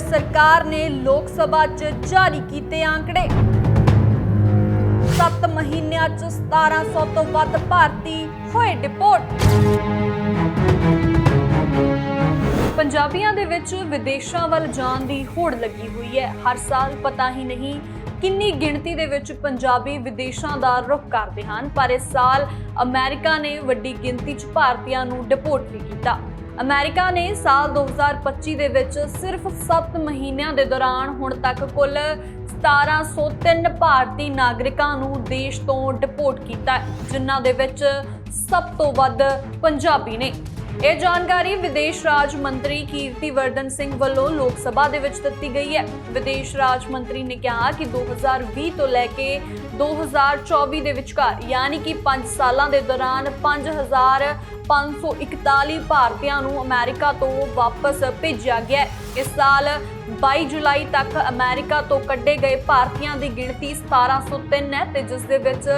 ਸਰਕਾਰ ਨੇ ਲੋਕ ਸਭਾ 'ਚ ਜਾਰੀ ਕੀਤੇ ਆંકੜੇ 7 ਮਹੀਨਿਆਂ 'ਚ 1700 ਤੋਂ ਵੱਧ ਭਾਰਤੀ ਹੋਏ ਡਿਪੋਰਟ। ਪੰਜਾਬੀਆਂ ਦੇ ਵਿੱਚ ਵਿਦੇਸ਼ਾਂ ਵੱਲ ਜਾਣ ਦੀ ਹੋੜ ਲੱਗੀ ਹੋਈ ਹੈ। ਹਰ ਸਾਲ ਪਤਾ ਹੀ ਨਹੀਂ ਕਿੰਨੀ ਗਿਣਤੀ ਦੇ ਵਿੱਚ ਪੰਜਾਬੀ ਵਿਦੇਸ਼ਾਂ ਦਾ ਰੁਖ ਕਰਦੇ ਹਨ, ਪਰ ਇਸ ਸਾਲ ਅਮਰੀਕਾ ਨੇ ਵੱਡੀ ਗਿਣਤੀ 'ਚ ਭਾਰਤੀਆਂ ਨੂੰ ਡਿਪੋਰਟ ਵੀ ਕੀਤਾ। ਅਮਰੀਕਾ ਨੇ ਸਾਲ 2025 ਦੇ ਵਿੱਚ ਸਿਰਫ 7 ਮਹੀਨਿਆਂ ਦੇ ਦੌਰਾਨ ਹੁਣ ਤੱਕ ਕੁੱਲ 1703 ਭਾਰਤੀ ਨਾਗਰਿਕਾਂ ਨੂੰ ਦੇਸ਼ ਤੋਂ ਡਿਪੋਰਟ ਕੀਤਾ ਜਿਨ੍ਹਾਂ ਦੇ ਵਿੱਚ ਸਭ ਤੋਂ ਵੱਧ ਪੰਜਾਬੀ ਨੇ। ਇਹ ਜਾਣਕਾਰੀ ਵਿਦੇਸ਼ ਰਾਜ ਮੰਤਰੀ ਕੀਰਤੀ ਵਰਦਨ ਸਿੰਘ ਵੱਲੋਂ ਲੋਕ ਸਭਾ ਦੇ ਵਿੱਚ ਦਿੱਤੀ ਗਈ ਹੈ। ਵਿਦੇਸ਼ ਰਾਜ ਮੰਤਰੀ ਨੇ ਕਿਹਾ ਕਿ 2020 ਤੋਂ ਲੈ ਕੇ 2024 ਦੇ ਵਿਚਕਾਰ, ਯਾਨੀ ਕਿ 5 ਸਾਲਾਂ ਦੇ ਦੌਰਾਨ 5541 ਭਾਰਤੀਆਂ ਨੂੰ ਅਮਰੀਕਾ ਤੋਂ ਵਾਪਸ ਭੇਜਿਆ ਗਿਆ ਇਸ ਸਾਲ 22 ਜੁਲਾਈ ਤੱਕ ਅਮਰੀਕਾ ਤੋਂ ਕੱਢੇ ਗਏ ਭਾਰਤੀਆਂ ਦੀ ਗਿਣਤੀ 1703 ਹੈ ਤੇ ਜਿਸ ਦੇ ਵਿੱਚ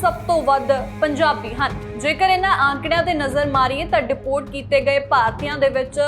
ਸਭ ਤੋਂ ਵੱਧ ਪੰਜਾਬੀ ਹਨ। ਜੇਕਰ ਇਹਨਾਂ ਆંકੜਿਆਂ ਤੇ ਨਜ਼ਰ ਮਾਰੀਏ ਤਾਂ ਡਿਪੋਰਟ ਕੀਤੇ ਗਏ ਭਾਰਤੀਆਂ ਦੇ ਵਿੱਚ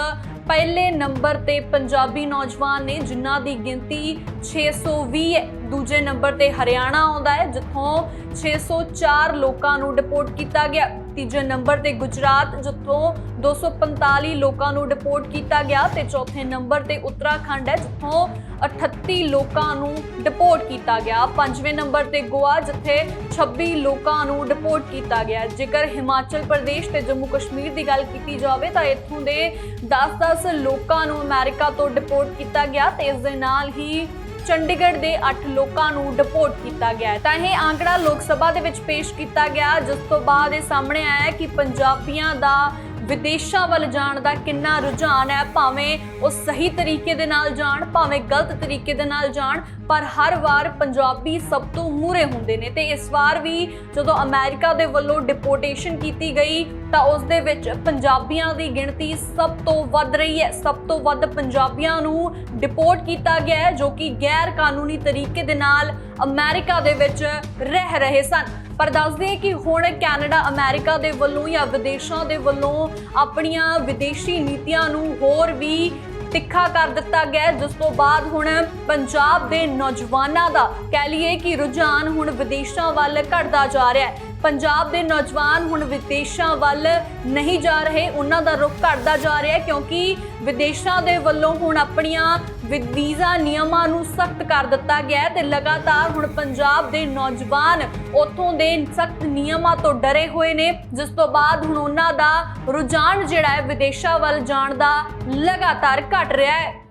ਪਹਿਲੇ ਨੰਬਰ ਤੇ ਪੰਜਾਬੀ ਨੌਜਵਾਨ ਨੇ, ਜਿਨ੍ਹਾਂ ਦੀ ਗਿਣਤੀ 620 ਹੈ। ਦੂਜੇ ਨੰਬਰ ਤੇ ਹਰਿਆਣਾ ਆਉਂਦਾ ਹੈ, ਜਿੱਥੋਂ 604 ਲੋਕਾਂ ਨੂੰ ਡਿਪੋਰਟ ਕੀਤਾ ਗਿਆ। ਤੀਜੇ ਨੰਬਰ ਤੇ ਗੁਜਰਾਤ, ਜਿੱਥੋਂ 245 ਲੋਕਾਂ ਨੂੰ ਡਿਪੋਰਟ ਕੀਤਾ ਗਿਆ ਤੇ ਚੌਥੇ ਨੰਬਰ ਤੇ ਉੱਤਰਾਖੰਡ ਹੈ, ਜਿੱਥੋਂ 38 ਲੋਕਾਂ ਨੂੰ ਡਿਪੋਰਟ ਕੀਤਾ ਗਿਆ। ਪੰਜਵੇਂ ਨੰਬਰ ਤੇ ਗੋਆ, ਜਿੱਥੇ 26 ਲੋਕਾਂ ਨੂੰ ਡਿਪੋਰਟ ਕੀਤਾ ਗਿਆ। ਜੇਕਰ ਹਿਮਾਚਲ ਪ੍ਰਦੇਸ਼ ਤੇ ਜੰਮੂ ਕਸ਼ਮੀਰ ਦੀ ਗੱਲ ਕੀਤੀ ਜਾਵੇ ਤਾਂ ਇੱਥੋਂ ਦੇ 10-10 ਲੋਕਾਂ ਨੂੰ ਅਮਰੀਕਾ ਤੋਂ ਡਿਪੋਰਟ ਕੀਤਾ ਗਿਆ ਤੇ ਇਸ ਦੇ ਨਾਲ ਹੀ ਚੰਡੀਗੜ੍ਹ ਦੇ 8 ਲੋਕਾਂ ਨੂੰ ਡਿਪੋਰਟ ਕੀਤਾ ਗਿਆ ਹੈ। ਤਾਂ ਇਹ ਆંકੜਾ ਲੋਕ ਸਭਾ ਦੇ ਵਿੱਚ ਪੇਸ਼ ਕੀਤਾ ਗਿਆ। ਜਿਸ ਤੋਂ ਬਾਅਦ ਇਹ ਸਾਹਮਣੇ ਆਇਆ ਕਿ ਪੰਜਾਬੀਆਂ ਦਾ ਵਿਦੇਸ਼ਾਂ ਵੱਲ ਜਾਣ ਦਾ ਕਿੰਨਾ ਰੁਝਾਨ ਹੈ, ਭਾਵੇਂ ਉਹ ਸਹੀ ਤਰੀਕੇ ਦੇ ਨਾਲ ਜਾਣ, ਭਾਵੇਂ ਗਲਤ ਤਰੀਕੇ ਦੇ ਨਾਲ ਜਾਣ, ਪਰ ਹਰ ਵਾਰ ਪੰਜਾਬੀ ਸਭ ਤੋਂ ਮੂਰੇ ਹੁੰਦੇ ਨੇ। ਤੇ ਇਸ ਵਾਰ ਵੀ ਜਦੋਂ ਅਮਰੀਕਾ ਦੇ ਵੱਲੋਂ ਡਿਪੋਰਟੇਸ਼ਨ ਕੀਤੀ ਗਈ ਤਾਂ ਉਸ ਦੇ ਵਿੱਚ ਪੰਜਾਬੀਆਂ ਦੀ ਗਿਣਤੀ ਸਭ ਤੋਂ ਵੱਧ ਰਹੀ ਹੈ। ਸਭ ਤੋਂ ਵੱਧ ਪੰਜਾਬੀਆਂ ਨੂੰ ਡਿਪੋਰਟ ਕੀਤਾ ਗਿਆ ਹੈ, ਜੋ ਕਿ ਗੈਰ ਕਾਨੂੰਨੀ ਤਰੀਕੇ ਦੇ ਨਾਲ ਅਮਰੀਕਾ ਦੇ ਵਿੱਚ ਰਹਿ ਰਹੇ ਸਨ। ਪਰ ਦੱਸ ਦਈਏ ਕਿ ਹੁਣ ਕੈਨੇਡਾ ਅਮਰੀਕਾ ਦੇ ਵੱਲੋਂ ਜਾਂ ਵਿਦੇਸ਼ਾਂ ਦੇ ਵੱਲੋਂ ਆਪਣੀਆਂ ਵਿਦੇਸ਼ੀ ਨੀਤੀਆਂ ਨੂੰ ਹੋਰ ਵੀ ਤਿੱਖਾ ਕਰ ਦਿੱਤਾ ਗਿਆ ਜਿਸ ਤੋਂ ਬਾਅਦ ਹੁਣ ਪੰਜਾਬ ਦੇ ਨੌਜਵਾਨਾਂ ਦਾ ਕਹਿ ਲਈਏ ਕਿ ਰੁਝਾਨ ਹੁਣ ਵਿਦੇਸ਼ਾਂ ਵੱਲ ਘਟਦਾ ਜਾ ਰਿਹਾ ਹੈ। ਪੰਜਾਬ ਦੇ ਨੌਜਵਾਨ ਹੁਣ ਵਿਦੇਸ਼ਾਂ ਵੱਲ ਨਹੀਂ ਜਾ ਰਹੇ, ਉਹਨਾਂ ਦਾ ਰੁਖ ਘਟਦਾ ਜਾ ਰਿਹਾ ਹੈ ਕਿਉਂਕਿ ਵਿਦੇਸ਼ਾਂ ਦੇ ਵੱਲੋਂ ਹੁਣ ਆਪਣੀਆਂ ਵਿ- ਵੀਜ਼ਾ ਨਿਯਮਾਂ ਨੂੰ ਸਖਤ ਕਰ ਦਿੱਤਾ ਗਿਆ ਹੈ ਤੇ ਲਗਾਤਾਰ ਹੁਣ ਪੰਜਾਬ ਦੇ ਨੌਜਵਾਨ ਉੱਥੋਂ ਦੇ ਸਖਤ ਨਿਯਮਾਂ ਤੋਂ ਡਰੇ ਹੋਏ ਨੇ, ਜਿਸ ਤੋਂ ਬਾਅਦ ਹੁਣ ਉਹਨਾਂ ਦਾ ਰੁਝਾਨ ਜਿਹੜਾ ਹੈ ਵਿਦੇਸ਼ਾਂ ਵੱਲ ਜਾਣ ਦਾ ਲਗਾਤਾਰ ਘਟ ਰਿਹਾ ਹੈ।